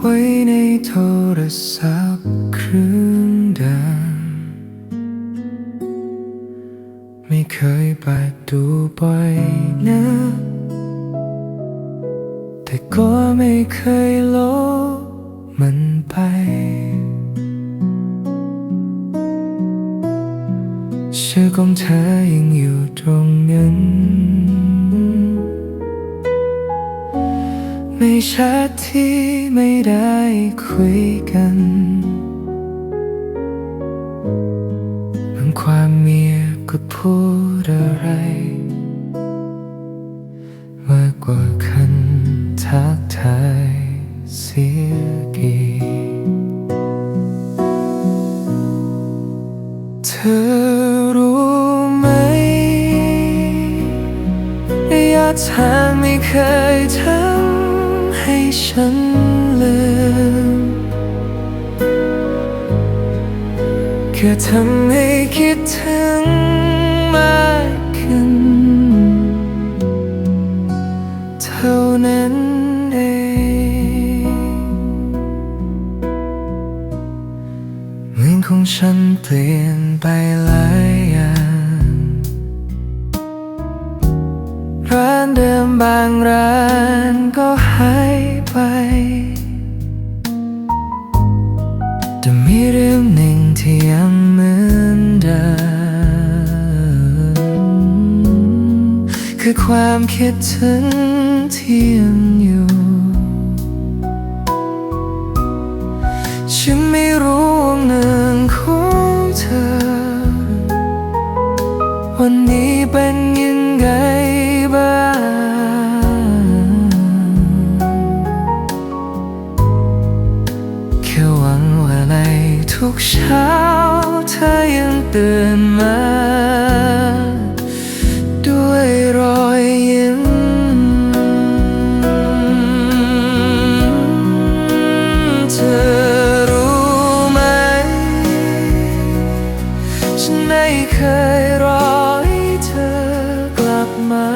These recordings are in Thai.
ไว้ในโทรศัพท์เครื่องเดิมไม่เคยเปิดดูบ่อยนะ แต่ก็ไม่เคยลบมันไป ชื่อของเธอยังอยู่ตรงนั้น ไม่ชัดที่ไม่ได้คุยกัน บางความเมียบก็พูดอะไรมากกว่าคันทักทายเสียกีเธอรู้ไหมระยะทางไม่เคยทำให้ ฉันลืมแค่ทำให้คิดถึงมากขึ้น เท่านั้นเองเหมือนของฉันเปลี่ยนไปหลายอย่างร้านเดิมบางร้านก็หาย คือความคิดถึงที่ยังอยู่ ฉันไม่รู้ว่าหนึ่งของเธอ วันนี้เป็นยังไงบ้าง แค่หวังว่าในทุกเช้าเธอยังตื่นมา ฉันไม่เคยรอให้เธอกลับมา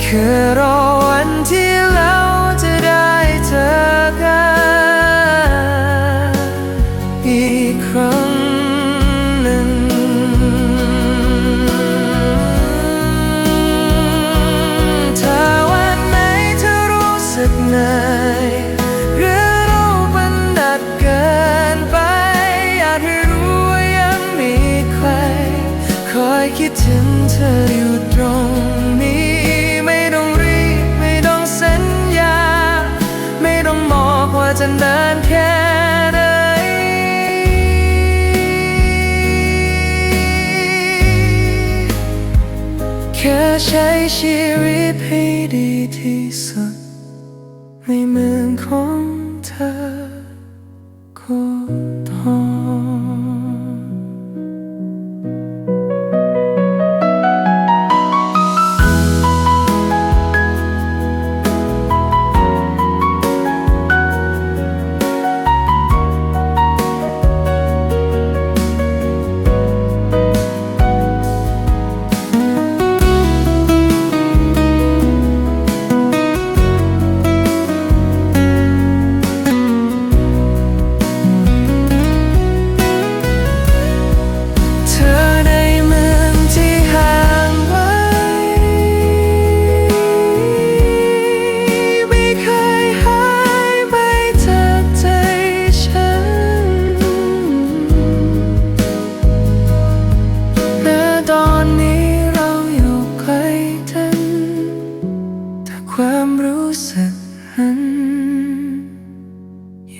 แค่รอ เธออยู่ตรงนี้ ไม่ต้องรีบไม่ต้องสัญญา ไม่ต้องบอกว่าจะนานแค่ไหนแค่ใช้ชีวิตให้ดีที่สุดในเมืองของ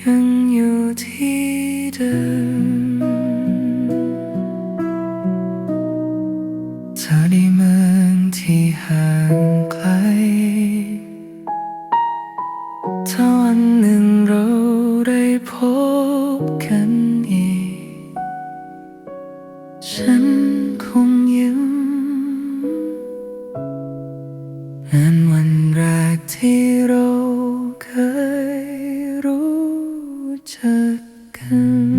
ยังอยู่ที่เดิมเธอในเมืองที่ห่างไกลถ้าวันหนึ่งเราได้พบกันอีก ฉันคง 着根